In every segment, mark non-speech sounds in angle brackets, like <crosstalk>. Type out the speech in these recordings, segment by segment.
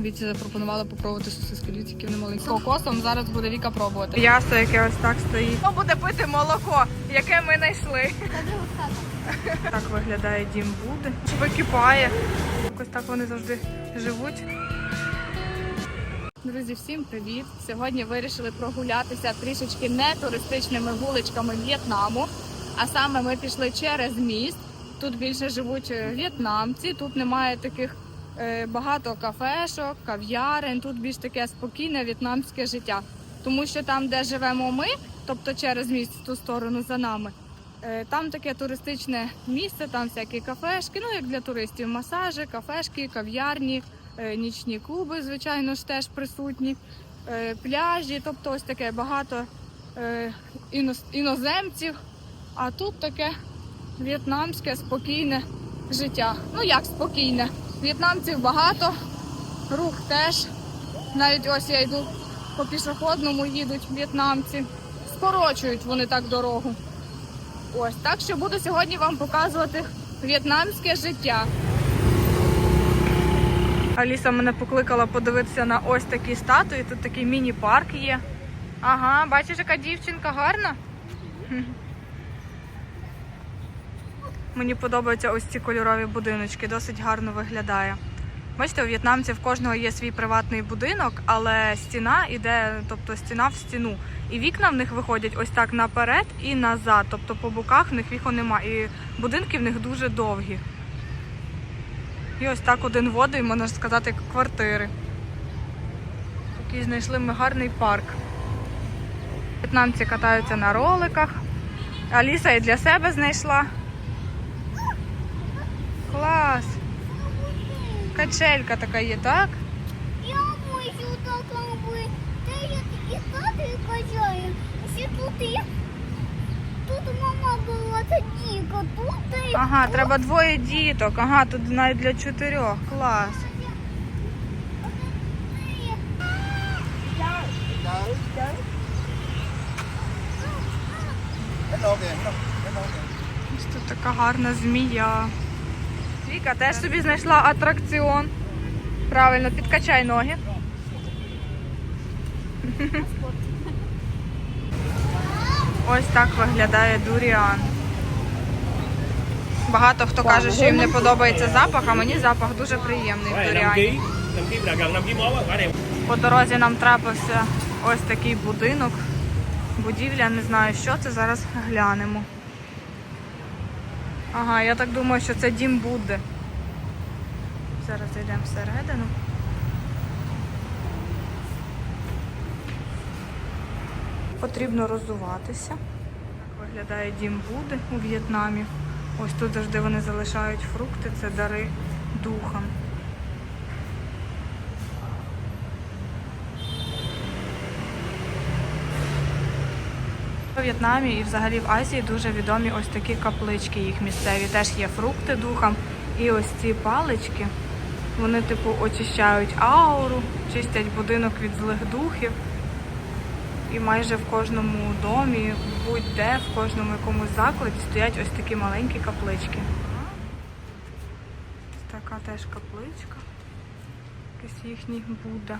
Віці запропонувала попробувати сосиски. Дивіться, які вони маленькі. З кокосом зараз буде Віка пробувати. М'ясо, яке ось так стоїть. Хто буде пити молоко, яке ми знайшли? Так виглядає дім Буди. Википає. Ось так вони завжди живуть. Друзі, всім привіт! Сьогодні вирішили прогулятися трішечки не туристичними вуличками В'єтнаму. А саме ми пішли через міст. Тут більше живуть е, в'єтнамці. Тут немає таких багато кафешок, кав'ярень. Тут більш таке спокійне в'єтнамське життя. Тому що там, де живемо ми, тобто через міст в ту сторону за нами, е, там таке туристичне місце, там всякі кафешки, ну як для туристів, масажі, кафешки, кав'ярні, е, нічні клуби, звичайно ж, теж присутні, е, пляжі, тобто ось таке багато е, іноземців. А тут таке в'єтнамське спокійне життя. Ну як спокійне? В'єтнамців багато, рух теж. Навіть ось я йду по пішохідному, їдуть в'єтнамці. Скорочують вони так дорогу. Ось так що буду сьогодні вам показувати в'єтнамське життя. Аліса мене покликала подивитися на ось такі статуї. Тут такий міні-парк є. Ага, бачиш, яка дівчинка гарна. Мені подобаються ось ці кольорові будиночки, досить гарно виглядає. Бачите, у в'єтнамців кожного є свій приватний будинок, але стіна іде, тобто стіна в стіну. І вікна в них виходять ось так наперед і назад. Тобто по боках в них вікон немає. І будинки в них дуже довгі. І ось так один в один, можна сказати, квартири. Такий знайшли ми гарний парк. В'єтнамці катаються на роликах. Аліса і для себе знайшла. Клас! Качелька така є, так? Я можу так робити. Я такі стати качаю. Ще тут є. Тут мама була та діка. Тут і Ага, треба двоє діток. Ага, тут навіть для чотирьох. Клас. Ось тут така гарна змія. Віка теж собі знайшла атракціон. Правильно, підкачай ноги. Ось так виглядає дуріан. Багато хто каже, що їм не подобається запах, а мені запах дуже приємний в Cái này 5 дуріані. kg, 5 kg là gần 5 kg mốt rồi, quả đẹp. По дорозі нам трапився ось такий будинок. Будівля, не знаю, що це, зараз глянемо. Ага, я так думаю, що це дім Будди. Зараз зайдемо всередину. Потрібно розуватися. Так виглядає дім Будди у В'єтнамі. Ось тут завжди вони залишають фрукти, це дари духам. В'єтнамі і взагалі в Азії дуже відомі ось такі каплички їх місцеві. Теж є фрукти духам. І ось ці палички, вони типу очищають ауру, чистять будинок від злих духів. І майже в кожному домі, будь-де, в кожному якомусь закладі стоять ось такі маленькі каплички. Така теж капличка. Якийсь їхній Будда.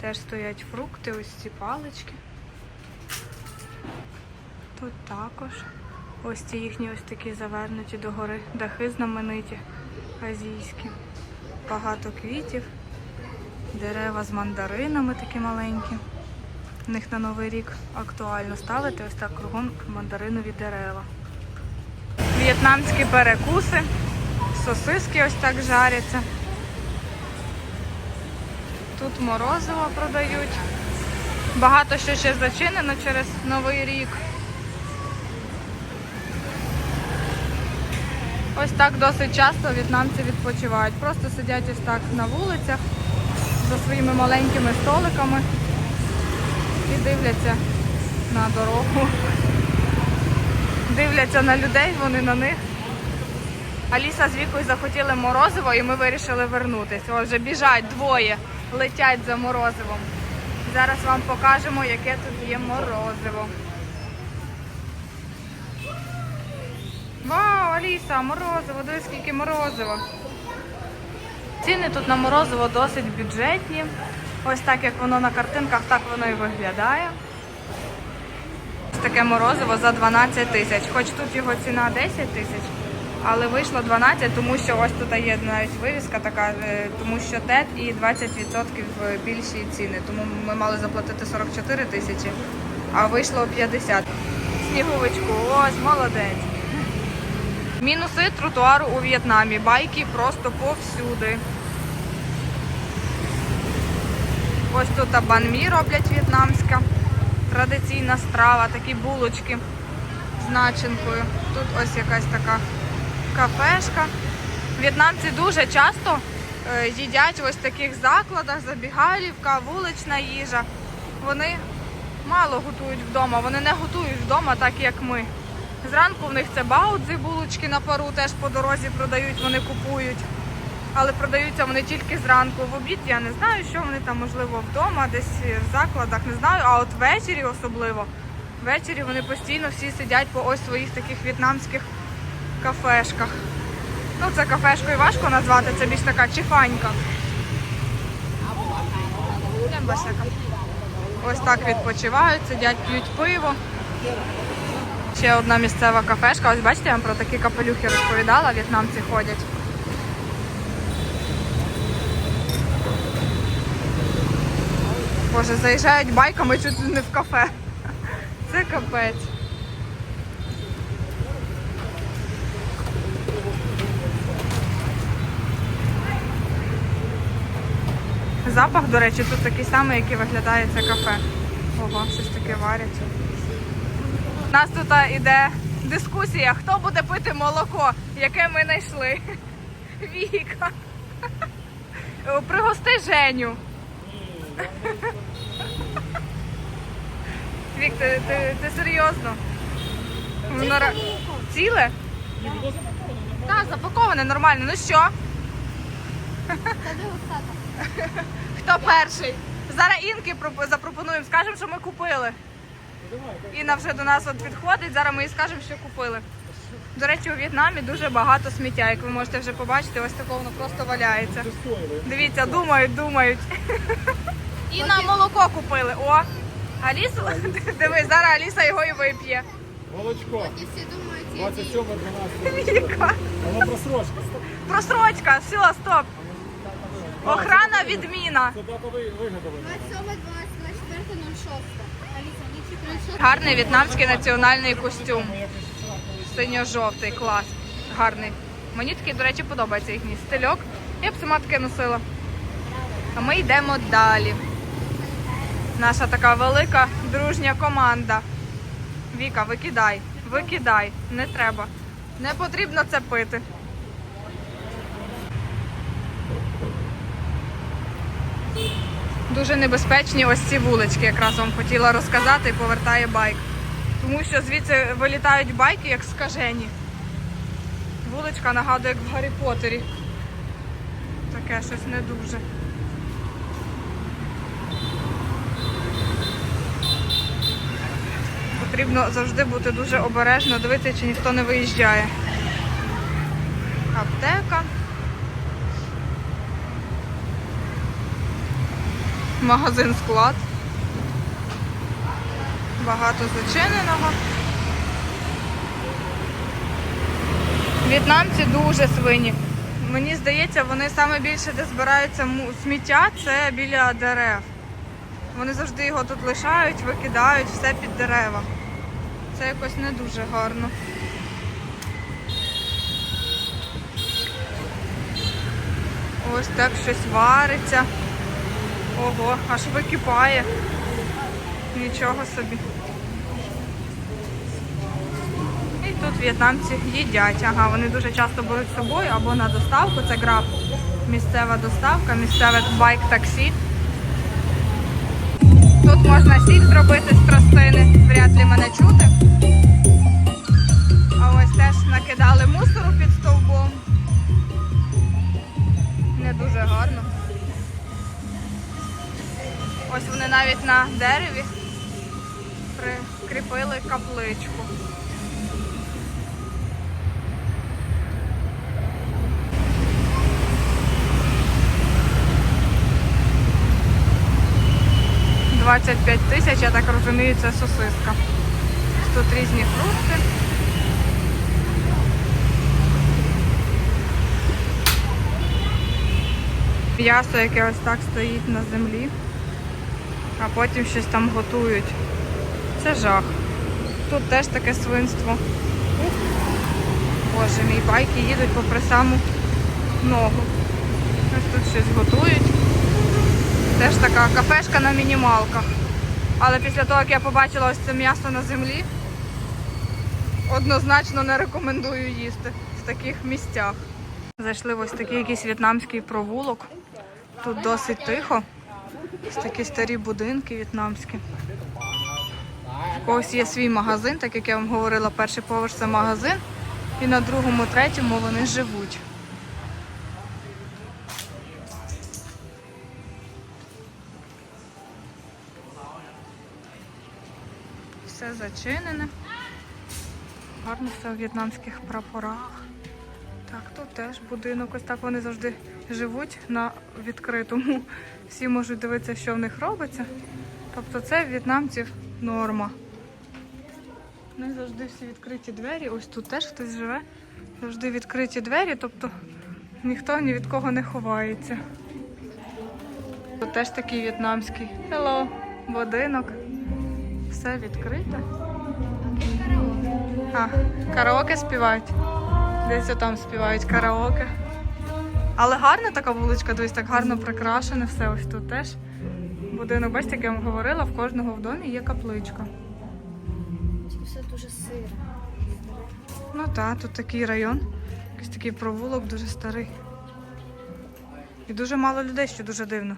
Теж стоять фрукти, ось ці палички. Тут також ось ці їхні ось такі завернуті догори дахи знамениті азійські. Багато квітів, дерева з мандаринами такі маленькі. В них на Новий рік актуально ставити ось так кругом мандаринові дерева. В'єтнамські перекуси, сосиски ось так жаряться. Тут морозиво продають. Багато що ще зачинено через Новий рік. Ось так досить часто в'єтнамці відпочивають. Просто сидять ось так на вулицях за своїми маленькими столиками і дивляться на дорогу. Дивляться на людей, вони на них. Аліса з Вікою захотіли морозиво і ми вирішили вернутися. Ось вже біжать двоє, летять за морозивом. Зараз вам покажемо, яке тут є морозиво. Аліса, морозиво, дивись, скільки морозиво. Ціни тут на морозиво досить бюджетні. Ось так як воно на картинках, так воно і виглядає. Ось таке морозиво за 12 тисяч. Хоч тут його ціна 10 тисяч, але вийшло 12, тому що ось тут є навіть вивіска така, е, тому що ТЕТ і 20% більші ціни. Тому ми мали заплатити 44 тисячі, а вийшло 50. Сніговичку, ось молодець. Мінуси тротуару у В'єтнамі. Байки просто повсюди. Ось тут банмі роблять в'єтнамська. Традиційна страва, такі булочки з начинкою. Тут ось якась така кафешка. В'єтнамці дуже часто е, їдять в ось таких закладах, забігалівка, вулична їжа. Вони мало готують вдома, вони не готують вдома так, як ми. Зранку в них це баудзи, булочки на пару теж по дорозі продають, вони купують. Але продаються вони тільки зранку. В обід я не знаю, що вони там, можливо, вдома, десь в закладах, не знаю. А от ввечері особливо. Ввечері вони постійно всі сидять по ось своїх таких в'єтнамських кафешках. Ну, це кафешкою важко назвати, це більш така чифанька. Ось так відпочивають, сидять, п'ють пиво. Ще одна місцева кафешка. Ось бачите, я вам про такі капелюхи розповідала, в'єтнамці ходять. Боже, заїжджають байками чуть не в кафе. Це капець. Запах, до речі, тут такий самий, який виглядає це кафе. Ого, щось таке варять. У нас тут іде дискусія, хто буде пити молоко, яке ми знайшли. <laughs> Віка. Пригости Женю. Вік, ти, ти, ти серйозно? Воно Ціле? Так, запаковане нормально. Ну що? Хто перший? Зараз Інки запропонуємо, скажемо, що ми купили. Інна вже до нас от підходить, зараз ми їй скажемо, що купили. До речі, у В'єтнамі дуже багато сміття, як ви можете вже побачити, ось такого воно просто валяється. Дивіться, думають, думають. І на молоко купили. О! Алісу, дивись, зараз Аліса його і вип'є. Молочко. 27 12 Воно просрочка. Просрочка, все, стоп. Охрана відміна. Це датовий виготовлення. 27, 24, 06. Аліса, ні, 06. Гарний в'єтнамський національний костюм. Синьо-жовтий, клас. Гарний. Мені такий, до речі, подобається їхній стильок. Я б сама таке носила. А ми йдемо далі. Наша така велика дружня команда. Віка, викидай, викидай, не треба. Не потрібно це пити. Дуже небезпечні ось ці вулички, якраз вам хотіла розказати і повертає байк. Тому що звідси вилітають байки, як скажені. Вуличка нагадує, як в Гаррі Поттері. Таке щось не дуже. Потрібно завжди бути дуже обережно, дивитися, чи ніхто не виїжджає. Аптека. Магазин склад. Багато зачиненого. В'єтнамці дуже свині. Мені здається, вони саме більше, де збираються сміття, це біля дерев. Вони завжди його тут лишають, викидають все під дерева. Це якось не дуже гарно. Ось так щось вариться. Ого, аж википає. Нічого собі. І тут в'єтнамці їдять. Ага, вони дуже часто беруть з собою або на доставку. Це граб. Місцева доставка, місцеве байк-таксі. Тут можна сіль зробити з тростини. Вряд ли мене чути. А ось теж накидали мусору під стовбом. Не дуже гарно. Ось вони навіть на дереві прикріпили капличку. Двадцять п'ять тисяч, я так розумію, це сосиска. Тут різні фрукти. М'ясо, яке ось так стоїть на землі а потім щось там готують. Це жах. Тут теж таке свинство. Боже, мій байки їдуть попри саму ногу. Ось тут щось готують. Теж така кафешка на мінімалках. Але після того, як я побачила ось це м'ясо на землі, однозначно не рекомендую їсти в таких місцях. Зайшли в ось такий якийсь в'єтнамський провулок. Тут досить тихо. Ось такі старі будинки в'єтнамські. У когось є свій магазин, так як я вам говорила, перший поверх це магазин, і на другому, третьому вони живуть. Все зачинене. Гарно все у в'єтнамських прапорах. Так, тут теж будинок. Ось так вони завжди живуть на відкритому. Всі можуть дивитися, що в них робиться. Тобто це в'єтнамців норма. Вони завжди всі відкриті двері. Ось тут теж хтось живе. Завжди відкриті двері, тобто ніхто ні від кого не ховається. Тут теж такий в'єтнамський. Hello, будинок. Все відкрите. А, караоке співають. Десь там співають караоке. Але гарна така вуличка, десь так гарно прикрашене все. Ось тут теж. Будинок, бачите, як я вам говорила, в кожного в домі є капличка. Все дуже сире. Ну так, тут такий район, якийсь такий провулок дуже старий. І дуже мало людей, що дуже дивно.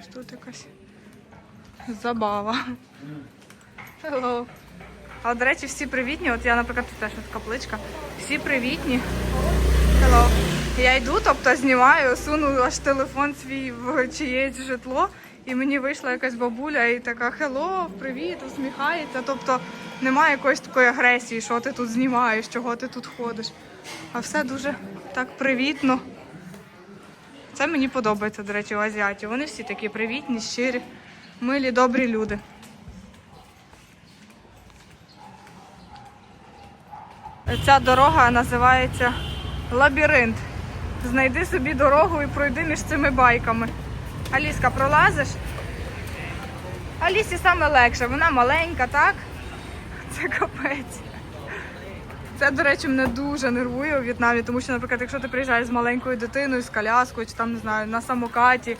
Ось тут якась забава. Hello. А до речі, всі привітні. От я, наприклад, тут теж от капличка. Всі привітні. Hello. Я йду, тобто знімаю, суну аж телефон свій в чиєсь житло, і мені вийшла якась бабуля і така хело, привіт, усміхається. Тобто немає якоїсь такої агресії, що ти тут знімаєш, чого ти тут ходиш. А все дуже так привітно. Це мені подобається, до речі, у азіатів. Вони всі такі привітні, щирі, милі, добрі люди. Ця дорога називається Лабіринт. Знайди собі дорогу і пройди між цими байками. Аліска, пролазиш? Алісі саме легше, вона маленька, так? Це капець. Це, до речі, мене дуже нервує у В'єтнамі, тому що, наприклад, якщо ти приїжджаєш з маленькою дитиною, з коляскою, чи там, не знаю, на самокаті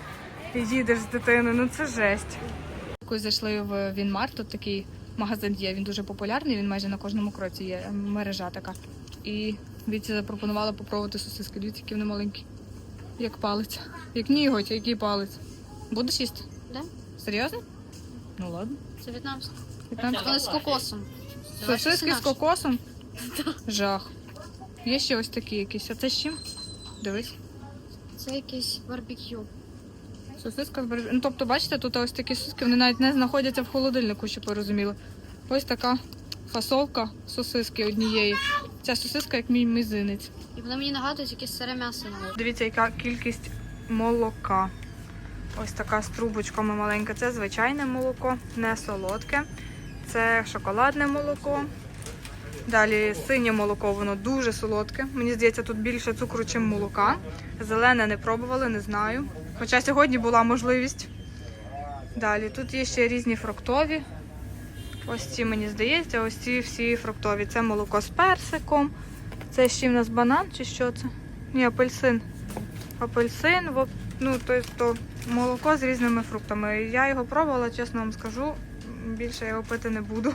і їдеш з дитиною, ну це жесть. Зайшли в Вінмар, тут такий магазин є, він дуже популярний, він майже на кожному кроці є мережа така. І Віці запропонувала попробувати сосиски. Дивіться, які вони маленькі. Як палець. Як ніготь, який палець. Будеш їсти? Да? Серйозно? Ну ладно. Це в'єтнамське. В'єтнамські. Вони з кокосом. Сосиски з кокосом? Жах. Є ще ось такі якісь. А це з чим? Дивись. Це якийсь барбекю. Сосиска з барбі- Ну, тобто, бачите, тут ось такі сосиски, вони навіть не знаходяться в холодильнику, щоб ви розуміли. Ось така фасовка сосиски однієї. Ця сосиска як мій мізинець. І вони мені нагадують якесь сире м'ясо Дивіться, яка кількість молока. Ось така з трубочками маленька. Це звичайне молоко, не солодке. Це шоколадне молоко. Далі синє молоко, воно дуже солодке. Мені здається, тут більше цукру, ніж молока. Зелене не пробували, не знаю. Хоча сьогодні була можливість. Далі тут є ще різні фруктові. Ось ці, мені здається, ось ці всі фруктові. Це молоко з персиком. Це ще в нас банан чи що це? Ні, апельсин. Апельсин, ну, тобто молоко з різними фруктами. Я його пробувала, чесно вам скажу, більше його пити не буду.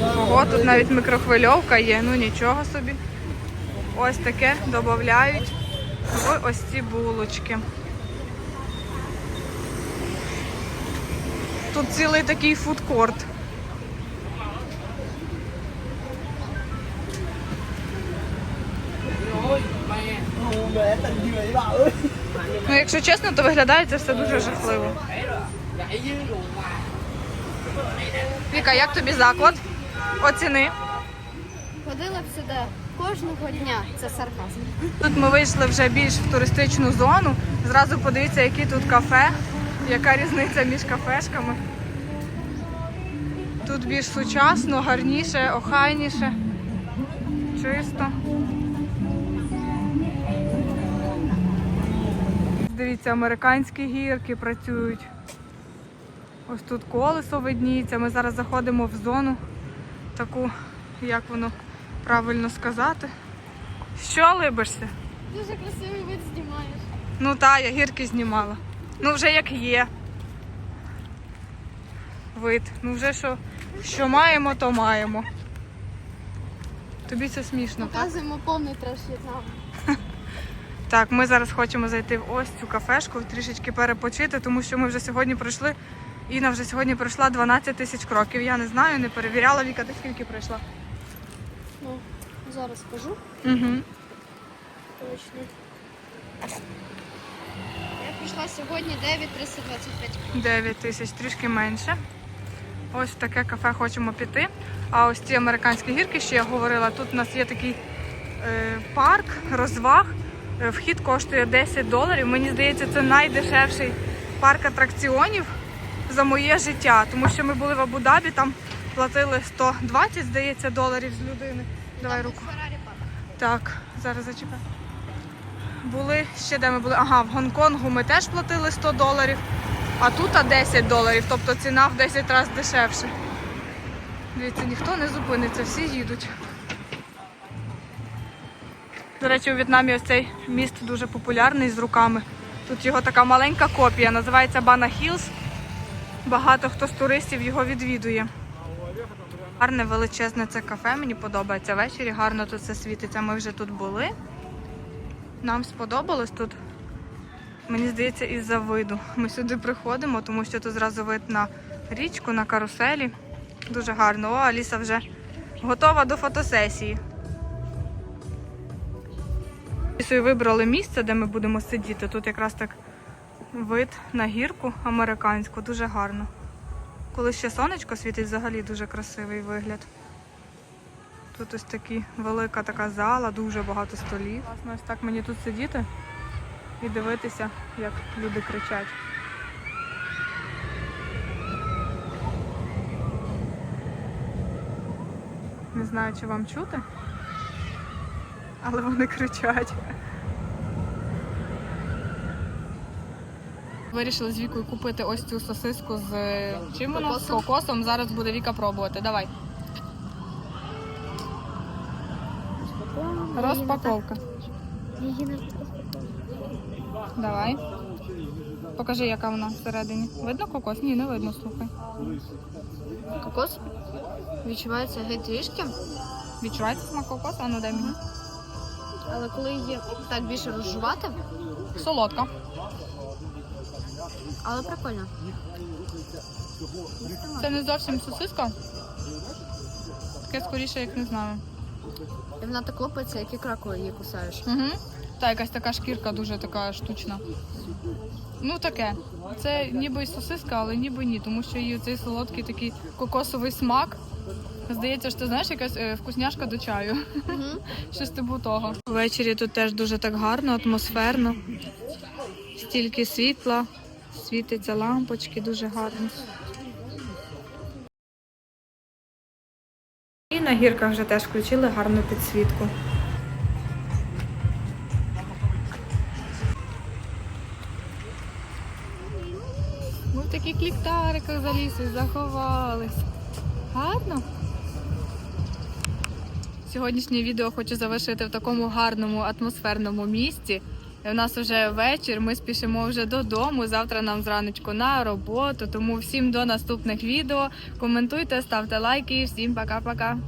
Ого, тут навіть мікрохвильовка є, ну нічого собі. Ось таке додають в ось ці булочки. Тут цілий такий фудкорт. Ну, якщо чесно, то виглядає це все дуже жахливо. Віка, як тобі заклад? Оціни. Ходила б сюди. Кожного дня. Це сарказм. Тут ми вийшли вже більш в туристичну зону. Зразу подивіться, які тут кафе, яка різниця між кафешками. Тут більш сучасно, гарніше, охайніше, чисто. Дивіться, американські гірки працюють. Ось тут колесо видніється. Ми зараз заходимо в зону таку, як воно правильно сказати. Що либишся? Дуже красивий вид знімаєш. Ну та, я гірки знімала. Ну вже як є. Вид. Ну вже що, що маємо, то маємо. Тобі це смішно, так? Показуємо повний треш В'єтнаму. <laughs> Так, ми зараз хочемо зайти в ось цю кафешку, трішечки перепочити, тому що ми вже сьогодні пройшли. Інна вже сьогодні пройшла 12 тисяч кроків. Я не знаю, не перевіряла. Віка, ти скільки пройшла? Зараз скажу Угу. точно. Я прийшла сьогодні 9,325 9 тисяч, трішки менше. Ось в таке кафе хочемо піти. А ось ці американські гірки, що я говорила, тут у нас є такий е, парк розваг. Е, Вхід коштує 10 доларів. Мені здається, це найдешевший парк атракціонів за моє життя. Тому що ми були в Абу-Дабі, там платили 120, здається, доларів з людини. Давай руку. Так, зараз зачекай. Були ще де ми були. Ага, в Гонконгу ми теж платили 100 доларів, а тут 10 доларів, тобто ціна в 10 разів дешевше. Дивіться, ніхто не зупиниться, всі їдуть. До речі, у В'єтнамі ось цей міст дуже популярний з руками. Тут його така маленька копія, називається Бана Хілс. Багато хто з туристів його відвідує. Гарне величезне це кафе, мені подобається. Ввечері гарно тут все світиться. Ми вже тут були. Нам сподобалось тут. Мені здається, із-за виду. Ми сюди приходимо, тому що тут зразу вид на річку, на каруселі. Дуже гарно. О, Аліса вже готова до фотосесії. Алісою вибрали місце, де ми будемо сидіти. Тут якраз так вид на гірку американську, дуже гарно. Коли ще сонечко світить, взагалі дуже красивий вигляд. Тут ось такі велика така зала, дуже багато столів. Власне, ось так мені тут сидіти і дивитися, як люди кричать. Не знаю, чи вам чути, але вони кричать. Вирішили з Вікою купити ось цю сосиску з е, чим воно? З кокосом. Зараз буде Віка пробувати. Давай. Розпаковка. Давай. Покажи, яка вона всередині. Видно кокос? Ні, не видно, слухай. Кокос відчувається геть трішки, Відчувається смак кокосу? А ну дай мені. Але коли її так більше розжувати, Солодка. але прикольно. Це не зовсім сосиска. Таке скоріше, як не знаю. І вона так лопається, як ікра, коли її кусаєш. Угу. Та якась така шкірка дуже така штучна. Ну таке. Це ніби й сосиска, але ніби ні, тому що її цей солодкий такий кокосовий смак. Здається, що знаєш якась е, вкусняшка до чаю. <laughs> Щось типу того. Ввечері тут теж дуже так гарно, атмосферно. Стільки світла, світиться лампочки, дуже гарно. І на гірках вже теж включили гарну підсвітку. Ми в таких ліхтариках за лісою заховались. Гарно. Сьогоднішнє відео хочу завершити в такому гарному атмосферному місці. У нас вже вечір, ми спішимо вже додому. Завтра нам зраночку на роботу. Тому всім до наступних відео. Коментуйте, ставте лайки. Всім пока-пока.